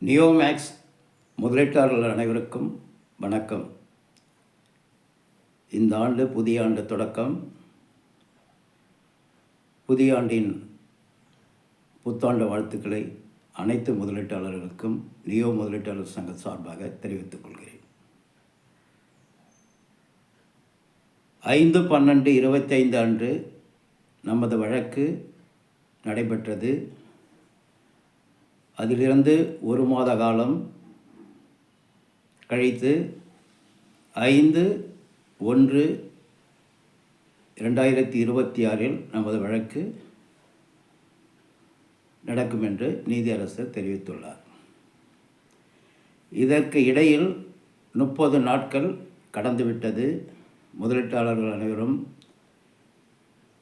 நியோமேக்ஸ் முதலீட்டாளர்கள் அனைவருக்கும் வணக்கம். இந்த ஆண்டு புதிய ஆண்டு தொடக்கம். புதிய ஆண்டின் புத்தாண்டு வாழ்த்துக்களை அனைத்து முதலீட்டாளர்களுக்கும் நியோ முதலீட்டாளர் சங்க சார்பாக தெரிவித்துக் கொள்கிறேன். ஐந்து பன்னெண்டு இருபத்தைந்து அன்று நமது வழக்கு நடைபெற்றது. அதிலிருந்து ஒரு மாத காலம் கழித்து ஐந்து ஒன்று இரண்டாயிரத்தி இருபத்தி ஆறில் நமது வழக்கு நடக்கும் என்று நீதியரசர் தெரிவித்துள்ளார். இதற்கு இடையில் முப்பது நாட்கள் கடந்துவிட்டது. முதலீட்டாளர்கள் அனைவரும்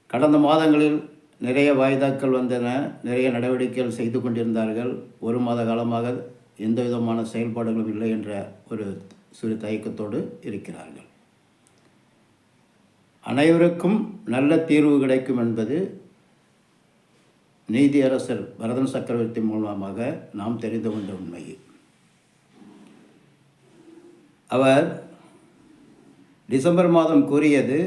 கடந்த மாதங்களில் நிறைய வாய்தாக்கள் வந்தன நிறைய நடவடிக்கைகள் செய்து கொண்டிருந்தார்கள். ஒரு மாத காலமாக எந்த விதமான செயல்பாடுகளும் இல்லை என்ற ஒரு சிறு தயக்கத்தோடு இருக்கிறார்கள். அனைவருக்கும் நல்ல தீர்வு கிடைக்கும் என்பது நீதியரசர் பரதன் சக்கரவர்த்தி மூலமாக நாம் தெரிந்து கொண்ட உண்மை. அவர் டிசம்பர் மாதம் கூறியது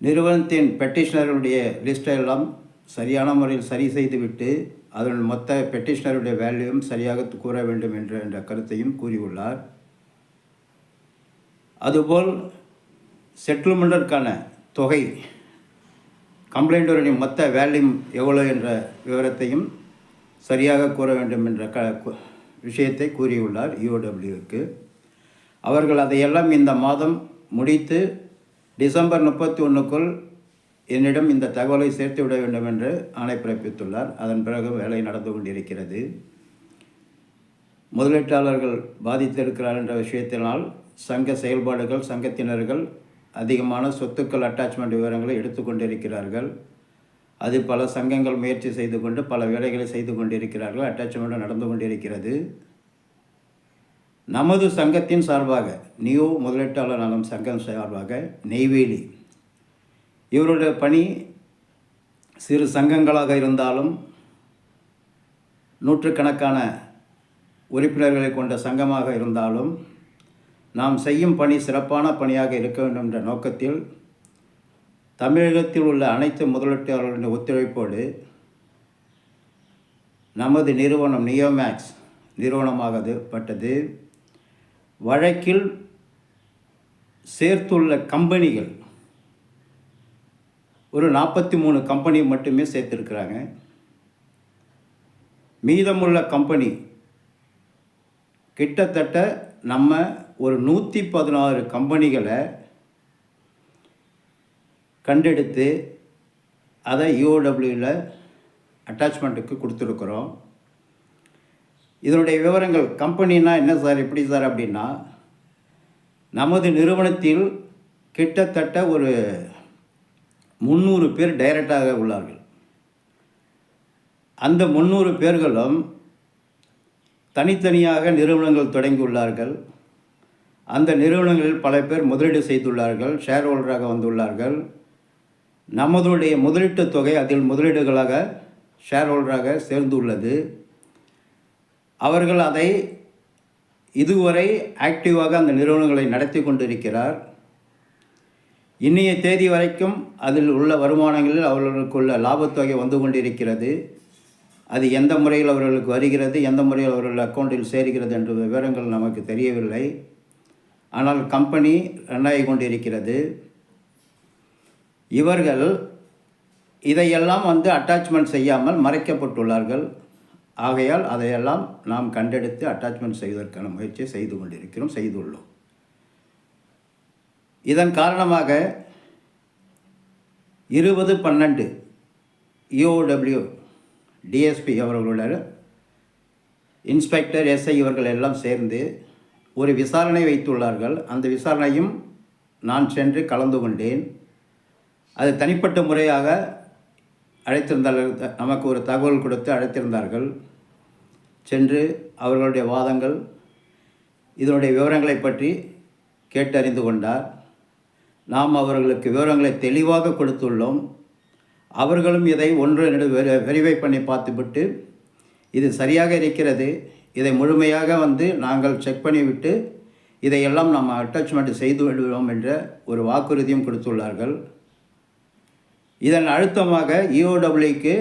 நிறுவனத்தின் பெட்டிஷனருடைய லிஸ்ட்டை எல்லாம் சரியான முறையில் சரி செய்துவிட்டு அதன் மொத்த பெட்டிஷனருடைய வேல்யூவும் சரியாக கூற வேண்டும் என்ற என்ற கருத்தையும் கூறியுள்ளார். அதுபோல் செட்டில்மெண்ட்டிற்கான தொகை கம்ப்ளைண்டருடைய மொத்த வேல்யூம் எவ்வளோ என்ற விவரத்தையும் சரியாக கூற வேண்டும் என்ற க விஷயத்தை கூறியுள்ளார் யூடபிள்யூக்கு அவர்கள் அதையெல்லாம் இந்த மாதம் முடித்து டிசம்பர் முப்பத்தி ஒன்றுக்குள் என்னிடம் இந்த தகவலை சேர்த்து விட வேண்டும் என்று ஆணை பிறப்பித்துள்ளார். அதன் பிறகு வேலை நடந்து கொண்டிருக்கிறது. முதலீட்டாளர்கள் பாதித்திருக்கிறார் என்ற விஷயத்தினால் சங்க செயல்பாடுகள் சங்கத்தினர்கள் அதிகமான சொத்துக்கள் அட்டாச்மெண்ட் விவரங்களை எடுத்துக்கொண்டிருக்கிறார்கள் அது பல சங்கங்கள் முயற்சி செய்து கொண்டு பல வேலைகளை செய்து கொண்டிருக்கிறார்கள். அட்டாச்மெண்ட் நடந்து கொண்டிருக்கிறது. நமது சங்கத்தின் சார்பாக நியூ முதலீட்டாளர் நலம் சங்கம் சார்பாக நெய்வேலி. இவருடைய பணி சிறு சங்கங்களாக இருந்தாலும் நூற்றுக்கணக்கான உறுப்பினர்களை கொண்ட சங்கமாக இருந்தாலும் நாம் செய்யும் பணி சிறப்பான பணியாக இருக்க வேண்டும் என்ற நோக்கத்தில் தமிழகத்தில் உள்ள அனைத்து முதலீட்டாளர்களின் ஒத்துழைப்போடு நமது நிறுவனம் நியோமேக்ஸ் நிறுவனமாக பட்டது வழக்கில் சேர்த்துள்ள கம்பெனிகள் ஒரு நாற்பத்தி மூணு கம்பெனி மட்டுமே சேர்த்துருக்குறாங்க. மீதமுள்ள கம்பெனி கிட்டத்தட்ட நம்ம ஒரு நூற்றி பதினாறு கம்பெனிகளை கண்டெடுத்து அதை யூஓடபிள்யூவில் அட்டாச்மெண்ட்டுக்கு கொடுத்துருக்குறோம். இதனுடைய விவரங்கள் கம்பெனினா என்ன சார் எப்படி சார் அப்படின்னா நமது நிறுவனத்தில் கிட்டத்தட்ட ஒரு முந்நூறு பேர் டைரக்டாக உள்ளார்கள். அந்த முந்நூறு பேர்களும் தனித்தனியாக நிறுவனங்கள் தொடங்கியுள்ளார்கள். அந்த நிறுவனங்களில் பல பேர் முதலீடு செய்துள்ளார்கள் ஷேர் ஹோல்டராக வந்துள்ளார்கள். நமதுடைய முதலீட்டு தொகை அதில் முதலீடுகளாக ஷேர் ஹோல்டராக சேர்ந்துள்ளது. அவர்கள் அதை இதுவரை ஆக்டிவாக அந்த நிறுவனங்களை நடத்தி கொண்டிருக்கிறார். இன்னைய தேதி வரைக்கும் அதில் உள்ள வருமானங்களில் அவர்களுக்குள்ள லாபத்தொகை வந்து கொண்டிருக்கிறது. அது எந்த முறையில் அவர்களுக்கு வருகிறது எந்த முறையில் அவர்கள் அக்கௌண்ட்டில் சேர்கிறது என்ற விவரங்கள் நமக்கு தெரியவில்லை. ஆனால் கம்பெனி ரன் ஆகி கொண்டிருக்கிறது. இவர்கள் இதையெல்லாம் வந்து அட்டாச்மெண்ட் செய்யாமல் மறைக்கப்பட்டுள்ளார்கள். ஆகையால் அதையெல்லாம் நாம் கண்டெடுத்து அட்டாச்மெண்ட் செய்வதற்கான முயற்சியை செய்து கொண்டிருக்கிறோம் செய்துள்ளோம். இதன் காரணமாக இருபது பன்னெண்டு இஓடபிள்யூ டிஎஸ்பி அவர்களுடைய இன்ஸ்பெக்டர் எஸ்ஐ இவர்கள் எல்லாம் சேர்ந்து ஒரு விசாரணை வைத்துள்ளார்கள். அந்த விசாரணையும் நான் சென்று கலந்து கொண்டேன். அது தனிப்பட்ட முறையாக அழைத்திருந்தார்கள் நமக்கு ஒரு தகவல் கொடுத்து அழைத்திருந்தார்கள். சென்று அவர்களுடைய வாதங்கள் இதனுடைய விவரங்களை பற்றி கேட்டறிந்து கொண்டார். நாம் அவர்களுக்கு விவரங்களை தெளிவாக கொடுத்துள்ளோம். அவர்களும் இதை ஒன்று வெரிஃபை பண்ணி பார்த்துவிட்டு இது சரியாக இருக்கிறது இதை முழுமையாக வந்து நாங்கள் செக் பண்ணிவிட்டு இதையெல்லாம் நாம் அட்டாச்மெண்ட் செய்து விடுவோம் என்ற ஒரு வாக்குறுதியும் கொடுத்துள்ளார்கள். இதன் அழுத்தமாக இஓடபிள்யூக்கு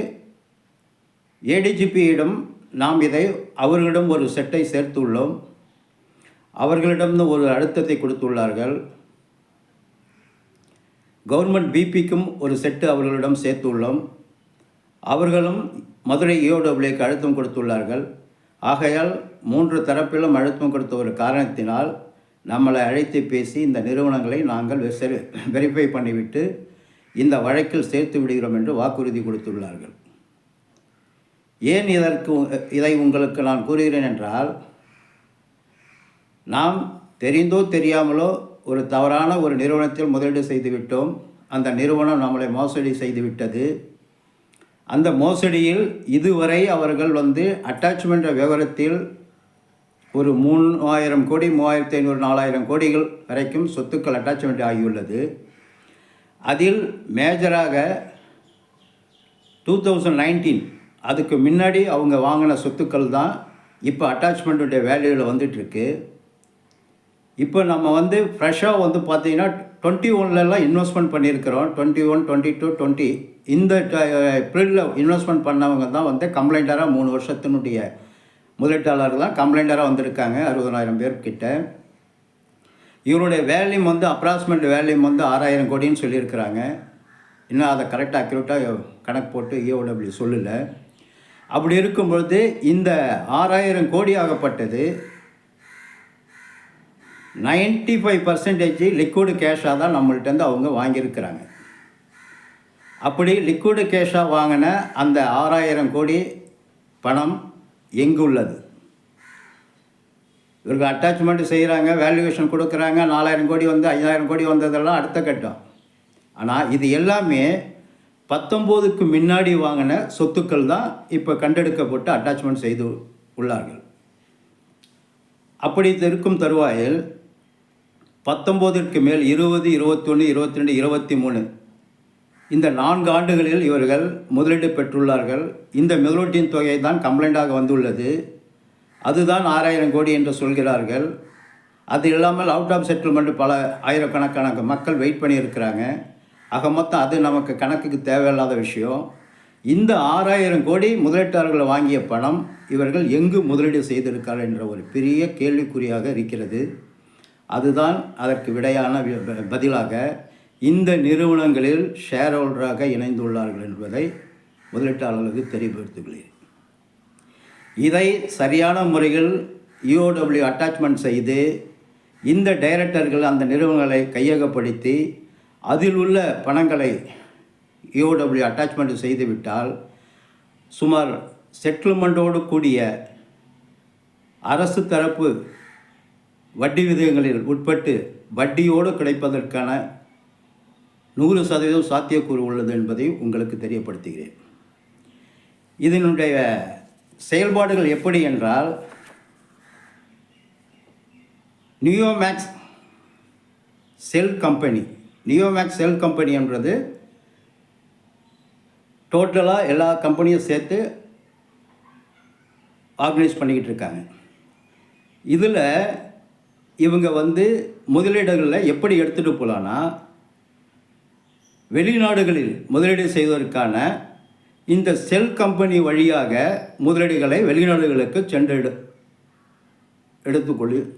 ஏடிஜிபியிடம் நாம் இதை அவர்களிடம் ஒரு செட்டை சேர்த்துள்ளோம். அவர்களிடம் ஒரு அழுத்தத்தை கொடுத்துள்ளார்கள். கவர்மெண்ட் பிபிக்கும் ஒரு செட்டு அவர்களிடம் சேர்த்துள்ளோம். அவர்களும் மதுரை இஓடபிள்யூக்கு அழுத்தம் கொடுத்துள்ளார்கள். ஆகையால் மூன்று தரப்பிலும் அழுத்தம் கொடுத்த ஒரு காரணத்தினால் நம்மளை அழைத்து பேசி இந்த நிறுவனங்களை நாங்கள் வெரிஃபை பண்ணிவிட்டு இந்த வழக்கில் சேர்த்து விடுகிறோம் என்று வாக்குறுதி கொடுத்துள்ளார்கள். ஏன் இதற்கு இதை உங்களுக்கு நான் கூறுகிறேன் என்றால் நாம் தெரிந்தோ தெரியாமலோ ஒரு தவறான ஒரு நிறுவனத்தில் முதலீடு செய்துவிட்டோம். அந்த நிறுவனம் நம்மளை மோசடி செய்துவிட்டது. அந்த மோசடியில் இதுவரை அவர்கள் வந்து அட்டாச்மெண்ட் விவரத்தில் ஒரு மூணாயிரம் கோடி மூவாயிரத்தி ஐநூறு நாலாயிரம் கோடிகள் வரைக்கும் சொத்துக்கள் அட்டாச்மெண்ட் ஆகியுள்ளது. அதில் மேஜராக டூ தௌசண்ட் நைன்டீன் அதுக்கு முன்னாடி அவங்க வாங்கின சொத்துக்கள் தான் இப்போ அட்டாச்மெண்ட்டுடைய வேல்யூவில் வந்துட்டுருக்கு. இப்போ நம்ம வந்து ஃப்ரெஷ்ஷாக வந்து பார்த்தீங்கன்னா டுவெண்ட்டி ஒன்லலாம் இன்வெஸ்ட்மெண்ட் பண்ணியிருக்கிறோம். Twenty one twenty two twenty இந்த பீரியடில் இன்வெஸ்ட்மெண்ட் பண்ணவங்க தான் வந்து கம்ப்ளைண்டராக மூணு வருஷத்தினுடைய முதலீட்டாளர்கள் தான் கம்ப்ளைண்டராக வந்திருக்காங்க அறுபதனாயிரம் பேர்கிட்ட. இவருடைய வேல்யூம் வந்து அப்ராக்சிமேட் வேல்யூம் வந்து ஆறாயிரம் கோடின்னு சொல்லியிருக்கிறாங்க. இன்னும் அதை கரெக்டாக அக்யூரேட்டாக கணக்கு போட்டு இஓடபிள்யூ சொல்லலை. அப்படி இருக்கும் பொழுது இந்த ஆறாயிரம் கோடி ஆகப்பட்டது. நைன்ட்டி ஃபைவ் பர்சன்டேஜ் லிக்விடு கேஷாக தான் நம்மள்ட்டேருந்து அவங்க வாங்கியிருக்கிறாங்க. அப்படி லிக்விடு கேஷாக வாங்கின அந்த ஆறாயிரம் கோடி பணம் எங்கு உள்ளது இவருக்கு அட்டாச்மெண்ட் செய்கிறாங்க வேல்யூவேஷன் கொடுக்குறாங்க நாலாயிரம் கோடி வந்து ஐயாயிரம் கோடி வந்ததெல்லாம் அடுத்த கட்டம். ஆனால் இது எல்லாமே பத்தொம்போதுக்கு முன்னாடி வாங்கின சொத்துக்கள் தான் இப்போ கண்டெடுக்கப்பட்டு அட்டாச்மெண்ட் செய்து உள்ளார்கள். அப்படி இருக்கும் தருவாயில் பத்தொம்போதிற்கு மேல் இருபது இருபத்தொன்று இருபத்தி ரெண்டு இருபத்தி மூணு இந்த நான்கு ஆண்டுகளில் இவர்கள் முதலீடு பெற்றுள்ளார்கள். இந்த முதலீட்டின் தொகை தான் கம்ப்ளைண்ட்டாக வந்துள்ளது. அதுதான் ஆறாயிரம் கோடி என்று சொல்கிறார்கள். அது இல்லாமல் அவுட் ஆஃப் செட்டில்மெண்ட் பல ஆயிரக்கணக்கான மக்கள் வெயிட் பண்ணியிருக்கிறாங்க. ஆக மொத்தம் அது நமக்கு கணக்குக்கு தேவையில்லாத விஷயம். இந்த ஆறாயிரம் கோடி முதலீட்டாளர்கள் வாங்கிய பணம் இவர்கள் எங்கு முதலீடு செய்திருக்கார் என்ற ஒரு பெரிய கேள்விக்குறியாக இருக்கிறது. அதுதான் அதற்கு விடையான பதிலாக இந்த நிறுவனங்களில் ஷேர் ஹோல்டராக இணைந்துள்ளார்கள் என்பதை முதலீட்டாளர்களுக்கு தெரியப்படுத்துகிறேன். இதை சரியான முறையில் இஓடபிள்யூ அட்டாச்மெண்ட் செய்து இந்த டைரக்டர்கள் அந்த நிறுவனங்களை கையகப்படுத்தி அதில் உள்ள பணங்களை இஓடபிள்யூ அட்டாச்மெண்ட் செய்துவிட்டால் சுமார் செட்டில்மெண்ட்டோடு கூடிய அரசு தரப்பு வட்டி விதங்களில் உட்பட்டு வட்டியோடு கிடைப்பதற்கான நூறு சதவீதம் சாத்தியக்கூறு உள்ளது என்பதை உங்களுக்கு தெரியப்படுத்துகிறேன். இதனுடைய செயல்பாடுகள் எப்படி என்றால் Neomax cell company Neomax cell company என்றது டோட்டலாக எல்லா கம்பெனியும் சேர்த்து ஆர்கனைஸ் பண்ணிக்கிட்டு இருக்காங்க. இதில் இவங்க வந்து முதலீடுகளில் எப்படி எடுத்துகிட்டு போகலான்னா வெளிநாடுகளில் முதலீடு செய்வதற்கான இந்த செல் கம்பெனி வழியாக முதலீடுகளை வெளிநாடுகளுக்கு சென்று எடு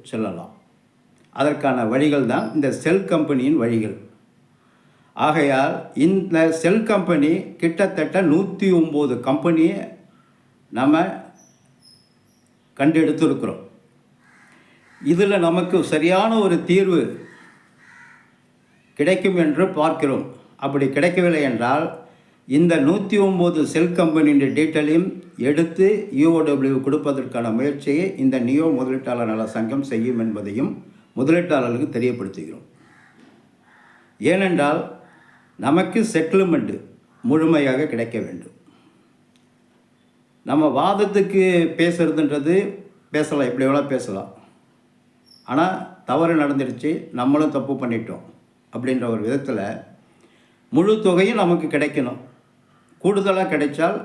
செல்லலாம். அதற்கான வழிகள் தான் இந்த செல் கம்பெனியின் வழிகள். ஆகையால் இந்த செல் கம்பெனி கிட்டத்தட்ட நூற்றி ஒம்பது கம்பெனியை நம்ம கண்டெடுத்திருக்கிறோம். இதில் நமக்கு சரியான ஒரு தீர்வு கிடைக்கும் என்று பார்க்கிறோம். அப்படி கிடைக்கவில்லை என்றால் இந்த நூற்றி ஒம்பது செல் கம்பெனியின் டீட்டெயிலையும் எடுத்து யூஓடபிள்யூ கொடுப்பதற்கான முயற்சியை இந்த நியோ முதலீட்டாளர் நல சங்கம் செய்யும் என்பதையும் முதலீட்டாளர்களுக்கு தெரியப்படுத்துகிறோம். ஏனென்றால் நமக்கு செட்டில்மெண்ட்டு முழுமையாக கிடைக்க வேண்டும். நம்ம வாதத்துக்கு பேசுறதுன்றது பேசலாம் எப்படி வேணால் பேசலாம். ஆனால் தவறு நடந்துடுச்சு நம்மளும் தப்பு பண்ணிட்டோம் அப்படின்ற ஒரு விதத்தில் முழு தொகையும் நமக்கு கிடைக்கணும். கூடுதலாக கிடைச்சால்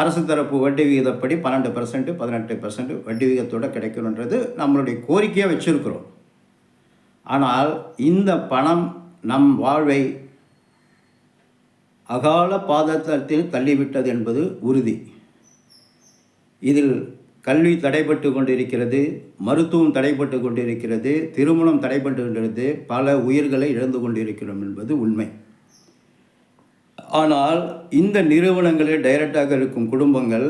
அரசு தரப்பு வட்டி விகிதப்படி பன்னெண்டு பர்சன்ட் பதினெட்டு பர்சன்ட் வட்டி விகிதத்தோடு கிடைக்கணுன்றது நம்மளுடைய கோரிக்கையாக வச்சுருக்கிறோம். ஆனால் இந்த பணம் நம் வாழ்வை அகால பாதத்தில் தள்ளிவிட்டது என்பது உறுதி. இதில் கல்வி தடைப்பட்டு கொண்டிருக்கிறது மருத்துவம் தடைப்பட்டு கொண்டிருக்கிறது திருமணம் தடைபட்டு கொண்டிருக்கிறது பல உயிர்களை இழந்து கொண்டிருக்கிறோம் என்பது உண்மை. ஆனால் இந்த நிறுவனங்களில் டைரக்டாக இருக்கும் குடும்பங்கள்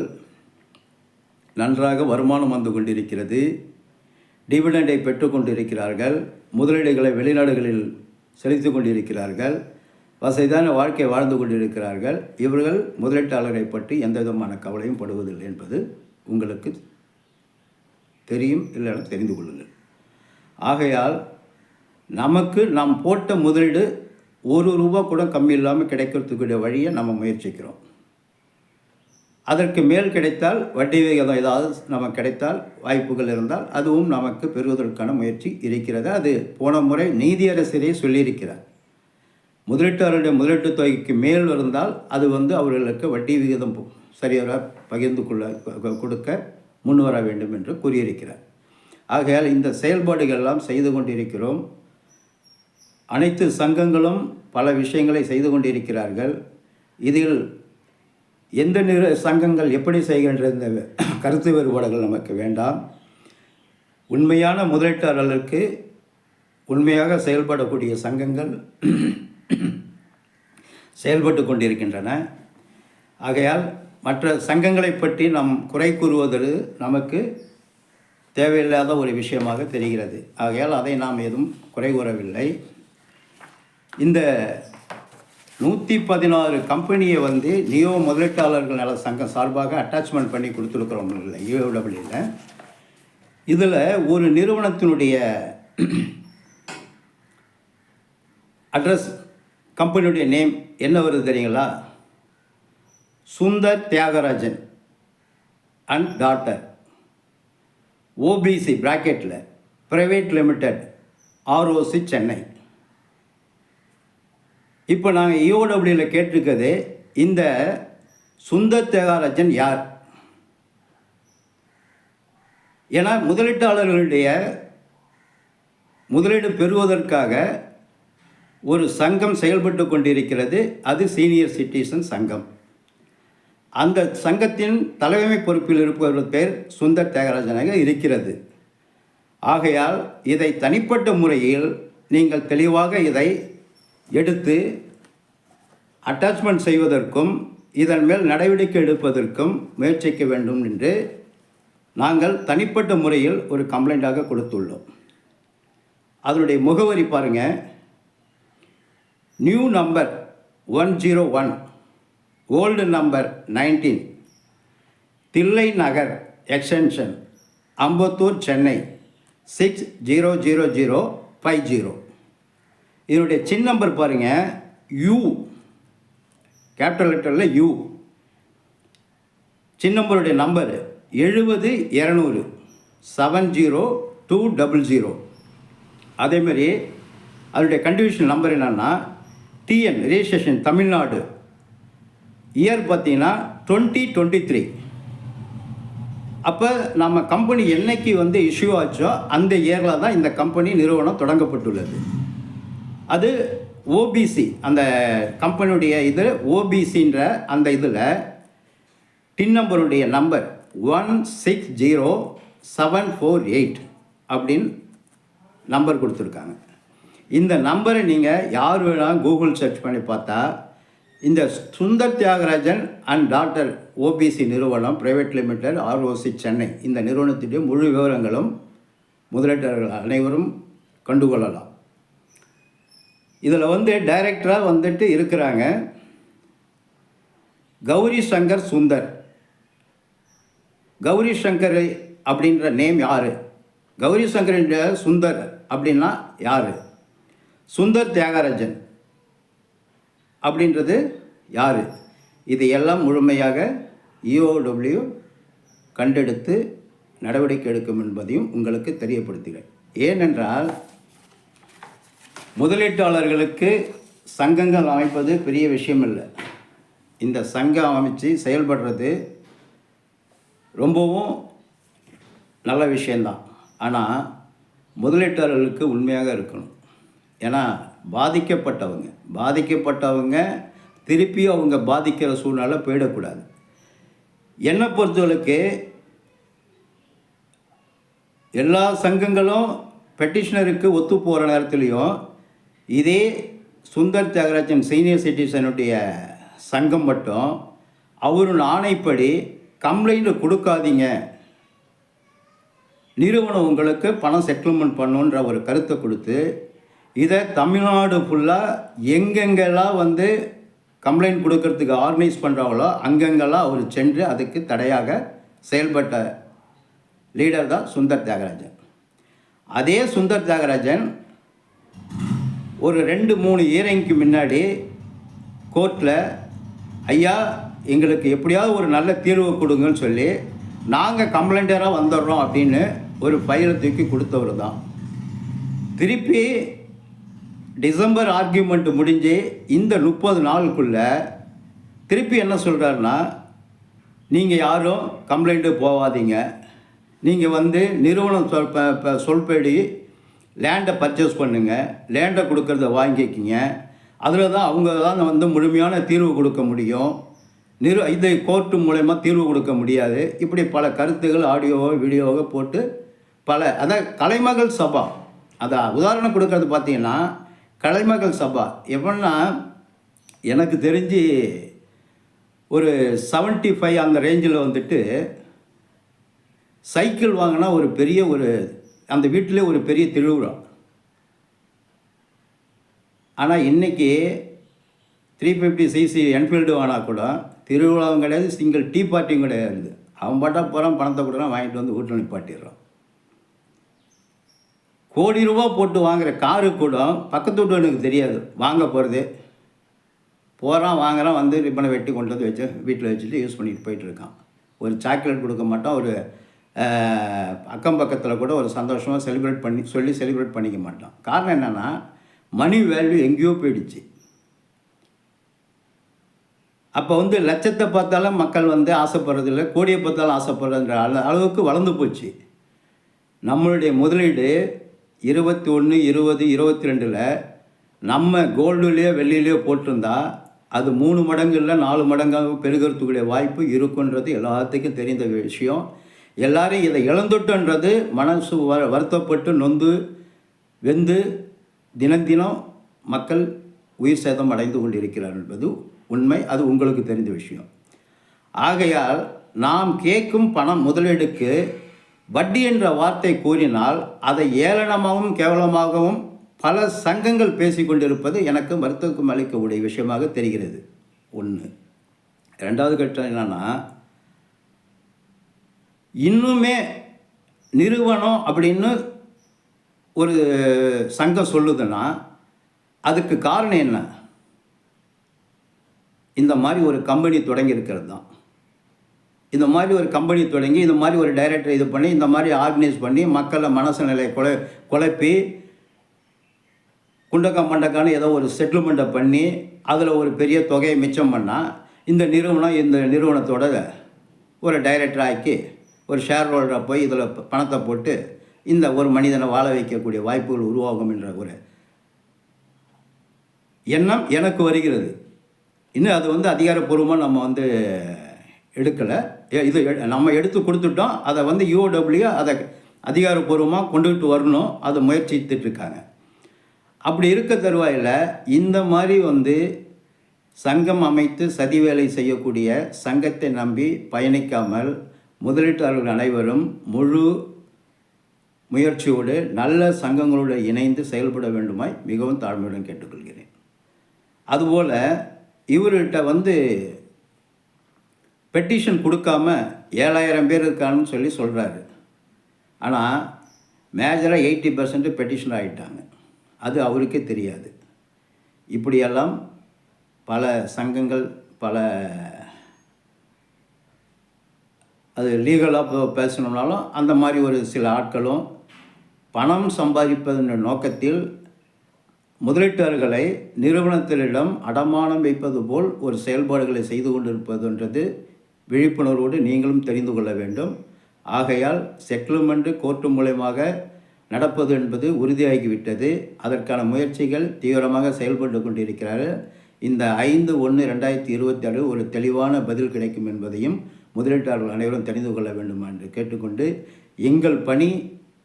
நன்றாக வருமானம் வந்து கொண்டிருக்கிறது. டிவிடெண்டை பெற்றுக்கொண்டிருக்கிறார்கள் முதலீடுகளை வெளிநாடுகளில் செலுத்தி கொண்டிருக்கிறார்கள். வசதியான வாழ்க்கை வாழ்ந்து கொண்டிருக்கிறார்கள். இவர்கள் முதலீட்டாளரை பற்றி எந்த விதமான கவலையும் படுவதில்லை என்பது உங்களுக்கு தெரியும் இல்லை தெரிந்து கொள்ளுங்கள். ஆகையால் நமக்கு நாம் போட்ட முதலீடு ஒரு ரூபா கூட கம்மி இல்லாமல் கிடைக்கிறதுக்குரிய வழியை நம்ம முயற்சிக்கிறோம். அதற்கு மேல் கிடைத்தால் வட்டி விகிதம் ஏதாவது நமக்கு கிடைத்தால் வாய்ப்புகள் இருந்தால் அதுவும் நமக்கு பெறுவதற்கான முயற்சி இருக்கிறது. அது போன முறை நீதியரசரே சொல்லியிருக்கிறார். முதலீட்டாளருடைய முதலீட்டு தொகைக்கு மேல் இருந்தால் அது வந்து அவர்களுக்கு வட்டி விகிதம் சரியாக பகிர்ந்து கொள்ள கொடுக்க முன்வர வேண்டும் என்று கூறியிருக்கிறார். ஆகையால் இந்த செயல்பாடுகள் எல்லாம் செய்து கொண்டிருக்கிறோம். அனைத்து சங்கங்களும் பல விஷயங்களை செய்து கொண்டிருக்கிறார்கள். இதில் எந்த நிற சங்கங்கள் எப்படி செய்கின்ற இந்த கருத்து வேறுபாடுகள் நமக்கு வேண்டாம். உண்மையான முதலீட்டாளர்களுக்கு உண்மையாக செயல்படக்கூடிய சங்கங்கள் செயல்பட்டு கொண்டிருக்கின்றன. ஆகையால் மற்ற சங்கங்களை பற்றி நாம் குறை கூறுவது நமக்கு தேவையில்லாத ஒரு விஷயமாக தெரிகிறது. ஆகையால் அதை நாம் எதுவும் குறை கூறவில்லை. இந்த நூற்றி பதினாறு கம்பெனியை வந்து நியோ முதலீட்டாளர்கள் நல சங்கம் சார்பாக அட்டாச்மெண்ட் பண்ணி கொடுத்துருக்குறோம் இல்லை யூடபிள்யூவில் இதில் ஒரு நிறுவனத்தினுடைய அட்ரஸ் கம்பெனியுடைய நேம் என்ன வருது தெரியுங்களா? Sundar Thiyagarajan and daughter OPC பிராக்கெட்டில் private limited ROC Chennai இப்போ நாங்கள் இஓடபிள்யூவில் கேட்டிருக்கிறது இந்த சுந்தர் தியாகராஜன் யார்? ஏன்னா முதலீட்டாளர்களுடைய முதலீடு பெறுவதற்காக ஒரு சங்கம் செயல்பட்டு கொண்டிருக்கிறது அது சீனியர் சிட்டிசன் சங்கம். அந்த சங்கத்தின் தலைமை பொறுப்பில் இருப்பவர் பேர் சுந்தர் தியாகராஜனாக இருக்கிறது. ஆகையால் இதை தனிப்பட்ட முறையில் நீங்கள் தெளிவாக இதை எடுத்து அட்டாச்மெண்ட் செய்வதற்கும் இதன் மேல் நடவடிக்கை எடுப்பதற்கும் முயற்சிக்க வேண்டும் என்று நாங்கள் தனிப்பட்ட முறையில் ஒரு கம்ப்ளைண்ட்டாக கொடுத்துள்ளோம். அதனுடைய முகவரி பாருங்கள் new number one zero one old number nineteen Thillai Nagar extension Ambattur Chennai six zero zero zero five zero இதனுடைய சின் நம்பர் பாருங்கள் யூ கேபிட்டல் லெட்டரில் யூ சின் நம்பருடைய நம்பர் எழுபது இரநூறு seven zero two double zero அதேமாரி அதனுடைய condition number என்னென்னா TN registration Tamil Nadu. Year பார்த்தீங்கன்னா டுவெண்ட்டி டுவெண்ட்டி த்ரீ அப்போ நம்ம கம்பெனி என்னைக்கு வந்து இஷ்யூ ஆச்சோ அந்த இயரில் தான் இந்த கம்பெனி நிறுவனம் தொடங்கப்பட்டுள்ளது. அது ஓபிசி அந்த கம்பெனியுடைய இது ஓபிசின்ற அந்த இதில் TIN நம்பருடைய number one six zero seven four eight அப்படின்னு நம்பர் கொடுத்துருக்காங்க. இந்த நம்பரை நீங்கள் யார் வேணாலும் கூகுள் சர்ச் பண்ணி பார்த்தா இந்த Sundar Thiagarajan and doctor OBC நிறுவனம் பிரைவேட் லிமிடெட் ஆர்ஓசி சென்னை இந்த நிறுவனத்துடைய முழு விவரங்களும் முதலீட்டாளர்கள் அனைவரும் கண்டுகொள்ளலாம். இதில் வந்து டைரக்டராக வந்துட்டு இருக்கிறாங்க. கௌரி சங்கர் சுந்தர். கௌரி சங்கர் அப்படின்ற நேம் யார்? கௌரி சங்கர் சுந்தர் அப்படின்னா யார்? சுந்தர் தியாகராஜன். அப்படின்றது யார்? இது எல்லாம் முழுமையாக இஓடபிள்யூ கண்டெடுத்து நடவடிக்கை எடுக்கும் என்பதையும் உங்களுக்கு தெரியப்படுத்துகிறேன். ஏனென்றால் முதலீட்டாளர்களுக்கு சங்கங்கள் அமைப்பது பெரிய விஷயம் இல்லை இந்த சங்கம் அமைச்சு செயல்படுறது ரொம்பவும் நல்ல விஷயந்தான் ஆனால் முதலீட்டாளர்களுக்கு உண்மையாக இருக்கணும். ஏன்னா பாதிக்கப்பட்டவங்க பாதிக்கப்பட்டவங்க திருப்பி அவங்க பாதிக்கிற சூழ்நிலை போயிடக்கூடாது. என்னை பொறுத்தவரைக்கு எல்லா சங்கங்களும் பெட்டிஷனருக்கு ஒத்து போகிற நேரத்துலையும் இதே சுந்தர் தியாகராஜன் சீனியர் சிட்டிசனுடைய சங்கம் மட்டும் அவரின் ஆணைப்படி கம்ப்ளைண்ட் கொடுக்காதீங்க. நிறுவனம் உங்களுக்கு பணம் செட்டில்மெண்ட் பண்ணுன்ற ஒரு கருத்தை கொடுத்து இதை தமிழ்நாடு ஃபுல்லாக எங்கெங்கெல்லாம் வந்து கம்ப்ளைண்ட் கொடுக்கறதுக்கு ஆர்கனைஸ் பண்ணுறாங்களோ அங்கங்கெல்லாம் அவர் சென்று அதுக்கு தடையாக செயல்பட்ட லீடர் தான் சுந்தர் தியாகராஜன். அதே சுந்தர் தியாகராஜன் ஒரு ரெண்டு மூணு இயரிங்க்கு முன்னாடி கோர்ட்டில் ஐயா எங்களுக்கு எப்படியாவது ஒரு நல்ல தீர்வு கொடுங்கன்னு சொல்லி நாங்கள் கம்ப்ளைண்டராக வந்துடுறோம் அப்படின்னு ஒரு ஃபைலை தூக்கி கொடுத்தவர் தான். திருப்பி டிசம்பர் ஆர்கியூமெண்ட் முடிஞ்சு இந்த முப்பது நாளுக்குள்ளே திருப்பி என்ன சொல்கிறாருன்னா நீங்கள் யாரும் கம்ப்ளைண்ட்டு போகாதீங்க. நீங்கள் வந்து நிறுவனம் சொல் சொல்படி லேண்டை பர்ச்சேஸ் பண்ணுங்கள் லேண்டை கொடுக்கறத வாங்கிக்கிங்க. அதில் தான் அவங்க தான் வந்து முழுமையான தீர்வு கொடுக்க முடியும். நிறு இதை கோர்ட்டு மூலயமா தீர்வு கொடுக்க முடியாது. இப்படி பல கருத்துகள் ஆடியோவோ வீடியோவோ போட்டு பல அதான் கலைமகள் சபா. அதான் உதாரணம் கொடுக்கறது பார்த்தீங்கன்னா கலைமகள் சபா. எப்படின்னா எனக்கு தெரிஞ்சு ஒரு 75 ஃபைவ் அந்த ரேஞ்சில் வந்துட்டு சைக்கிள் வாங்கினா ஒரு பெரிய ஒரு அந்த வீட்டிலே ஒரு பெரிய திருவிழா. ஆனால் இன்றைக்கி த்ரீ ஃபிஃப்டி சிசி என்ஃபீல்டு வாங்கினா கூட திருவிழாவும் கிடையாது சிங்கிள் டீ பார்ட்டியும் கிடையாது. அவன் பாட்டா போகிறான் பணத்தை கொடுக்குறான் வாங்கிட்டு வந்து வீட்டில் நிப்பாட்டிடுறான். கோடி ரூபா போட்டு வாங்குற காரு கூட பக்கத்து வீட்டுவனுக்கு தெரியாது. வாங்க போகிறது போகிறான் வாங்குறான் வந்து ரிப்பனை வெட்டி கொண்டு வந்து வச்சு வீட்டில் வச்சுட்டு யூஸ் பண்ணிட்டு போயிட்டுருக்கான் ஒரு சாக்லேட் கொடுக்க மாட்டான் ஒரு அக்கம் பக்கத்தில் கூட ஒரு சந்தோஷமாக செலிப்ரேட் பண்ணி சொல்லி செலிப்ரேட் பண்ணிக்க மாட்டோம். காரணம் என்னென்னா மணி வேல்யூ எங்கேயோ போயிடுச்சு. அப்போ வந்து லட்சத்தை பார்த்தாலும் மக்கள் வந்து ஆசைப்படுறதில்ல கோடியை பார்த்தாலும் ஆசைப்படுறதுன்ற அள அளவுக்கு வளர்ந்து போச்சு. நம்மளுடைய முதலீடு இருபத்தி ஒன்று இருபது இருபத்தி ரெண்டில் நம்ம கோல்டுலேயோ வெள்ளிலேயோ போட்டிருந்தா அது மூணு மடங்கு இல்லை நாலு மடங்காக பெருகிறதுக்குடைய வாய்ப்பு இருக்குன்றது எல்லாத்துக்கும் தெரிந்த விஷயம். எல்லாரும் இதை இழந்துட்டோன்றது மனசு வ வருத்தப்பட்டு நொந்து வெந்து தினம் தினம் மக்கள் உயிர் சேதம் அடைந்து கொண்டிருக்கிறார் என்பது உண்மை அது உங்களுக்கு தெரிந்த விஷயம். ஆகையால் நாம் கேட்கும் பணம் முதலீடுக்கு வட்டி என்ற வார்த்தை கூறினால் அதை ஏளனமாகவும் கேவலமாகவும் பல சங்கங்கள் பேசிக்கொண்டிருப்பது எனக்கு வருத்தக்கும் அளிக்கக்கூடிய விஷயமாக தெரிகிறது. ஒன்று ரெண்டாவது கட்டம் என்னன்னா இன்னுமே நிறுவனம் அப்படின்னு ஒரு சங்கம் சொல்லுதுன்னா அதுக்கு காரணம் என்ன? இந்த மாதிரி ஒரு கம்பெனி தொடங்கி இருக்கிறது தான். இந்த மாதிரி ஒரு கம்பெனி தொடங்கி இந்த மாதிரி ஒரு டைரக்டர் இது பண்ணி இந்த மாதிரி ஆர்கனைஸ் பண்ணி மக்களை மனசு நிலையை குழ குழப்பி குண்டக்கா மண்டக்கான்னு ஏதோ ஒரு செட்டில்மெண்ட்டை பண்ணி அதில் ஒரு பெரிய தொகையை மிச்சம் பண்ணால் இந்த நிறுவனம் இந்த நிறுவனத்தோட ஒரு டைரக்டர் ஆக்கி ஒரு ஷேர் ஹோல்டராக போய் இதில் பணத்தை போட்டு இந்த ஒரு மனிதனை வாழ வைக்கக்கூடிய வாய்ப்புகள் உருவாகும் என்ற ஒரு எண்ணம் எனக்கு வருகிறது. இன்னும் அது வந்து அதிகாரப்பூர்வமாக நம்ம வந்து எடுக்கலை. இது நம்ம எடுத்து கொடுத்துட்டோம். அதை வந்து யூஓடபிள்யூ அதை அதிகாரப்பூர்வமாக கொண்டுகிட்டு வரணும். அதை முயற்சித்துட்ருக்காங்க. அப்படி இருக்க தருவாயில் இந்த மாதிரி வந்து சங்கம் அமைத்து சதி வேலை செய்யக்கூடிய சங்கத்தை நம்பி பயணிக்காமல் முதலீட்டாளர்கள் அனைவரும் முழு முயற்சியோடு நல்ல சங்கங்களோடு இணைந்து செயல்பட வேண்டுமாய் மிகவும் தாழ்மையுடன் கேட்டுக்கொள்கிறேன். அதுபோல் இவர்கிட்ட வந்து பெட்டிஷன் கொடுக்காம ஏழாயிரம் பேர் இருக்கான்னு சொல்லி சொல்கிறாரு ஆனால் மேஜராக எயிட்டி பர்சன்ட் பெட்டிஷன் ஆகிட்டாங்க அது அவருக்கே தெரியாது. இப்படியெல்லாம் பல சங்கங்கள் பல அது லீகலாக பேசணும்னாலும் அந்த மாதிரி ஒரு சில ஆட்களும் பணம் சம்பாதிப்பதன் நோக்கத்தில் முதலீட்டாளர்களை நிறுவனத்தினிடம் அடமானம் வைப்பது போல் ஒரு செயல்பாடுகளை செய்து கொண்டிருப்பதுன்றது விழிப்புணர்வோடு நீங்களும் தெரிந்து கொள்ள வேண்டும். ஆகையால் செட்டில்மெண்ட் கோர்ட்டு மூலயமாக நடப்பது என்பது உறுதியாகிவிட்டது. அதற்கான முயற்சிகள் தீவிரமாக செயல்பட்டு கொண்டிருக்கிறார்கள் இந்த ஐந்து ஒன்று ரெண்டாயிரத்தி இருபத்தி ஆறு ஒரு தெளிவான பதில் கிடைக்கும் என்பதையும் முதலீட்டாளர்கள் அனைவரும் தெரிந்து கொள்ள வேண்டும் என்று கேட்டுக்கொண்டு எங்கள் பணி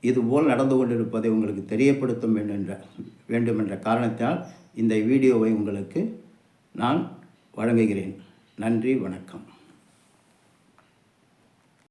இதுபோல் நடந்து கொண்டிருப்பதை உங்களுக்கு தெரியப்படுத்தும் வேண்டுமென்ற வேண்டுமென்ற காரணத்தால் காரணத்தினால் இந்த வீடியோவை உங்களுக்கு நான் வழங்குகிறேன். நன்றி வணக்கம்.